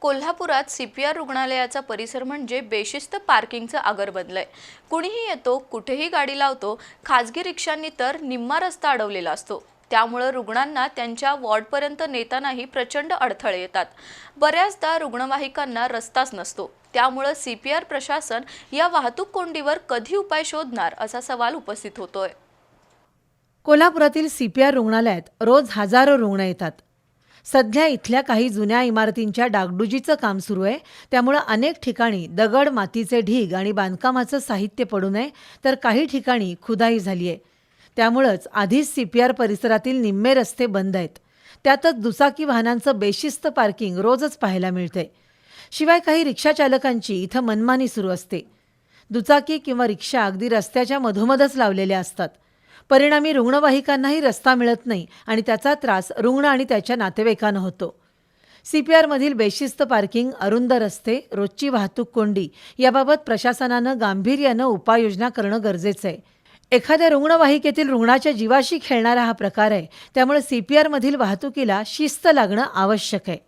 कोल्हापुरात C P R रुग्णालयाचा परिसर म्हणजे बेशिस्त पार्किंगचं आगर बनलंय कुणीही येतो कुठेही गाडी लावतो खाजगी रिक्षांनी तर निम्मा रस्ता अडवलेला असतो. त्यामुळं रुग्णांना त्यांच्या वॉर्डपर्यंत नेतानाही प्रचंड अडथळे येतात. बऱ्याचदा रुग्णवाहिकांना रस्ताच नसतो. त्यामुळं सी पी आर प्रशासन या वाहतूक कोंडीवर कधी उपाय शोधणार असा सवाल उपस्थित होतोय. कोल्हापुरातील सी पी आर रुग्णालयात रोज हजारो रुग्ण येतात. सध्या इथल्या काही जुन्या इमारतींच्या डागडुजीचं काम सुरू आहे. त्यामुळं अनेक ठिकाणी दगड मातीचे ढीग आणि बांधकामाचं साहित्य पडू नये तर काही ठिकाणी खुदाई झाली आहे. त्यामुळंच आधीच सीपीआर परिसरातील निम्मे रस्ते बंद आहेत. त्यातच दुचाकी वाहनांचं बेशिस्त पार्किंग रोजच पाहायला मिळतंय शिवाय काही रिक्षाचालकांची इथं मनमानी सुरू असते. दुचाकी किंवा रिक्षा अगदी रस्त्याच्या मधोमधच लावलेल्या असतात. परिणामी रुग्णवाहिकांनाही रस्ता मिळत नाही आणि त्याचा त्रास रुग्ण आणि त्याच्या नातेवाईकांना होतो. सीपीआरमधील बेशिस्त पार्किंग अरुंद रस्ते रोजची वाहतूक कोंडी याबाबत प्रशासनानं गांभीर्यानं उपाययोजना करणं गरजेचं आहे. एखाद्या रुग्णवाहिकेतील रुग्णाच्या जीवाशी खेळणारा हा प्रकार आहे त्यामुळे सीपीआरमधील वाहतुकीला शिस्त लागणं आवश्यक आहे.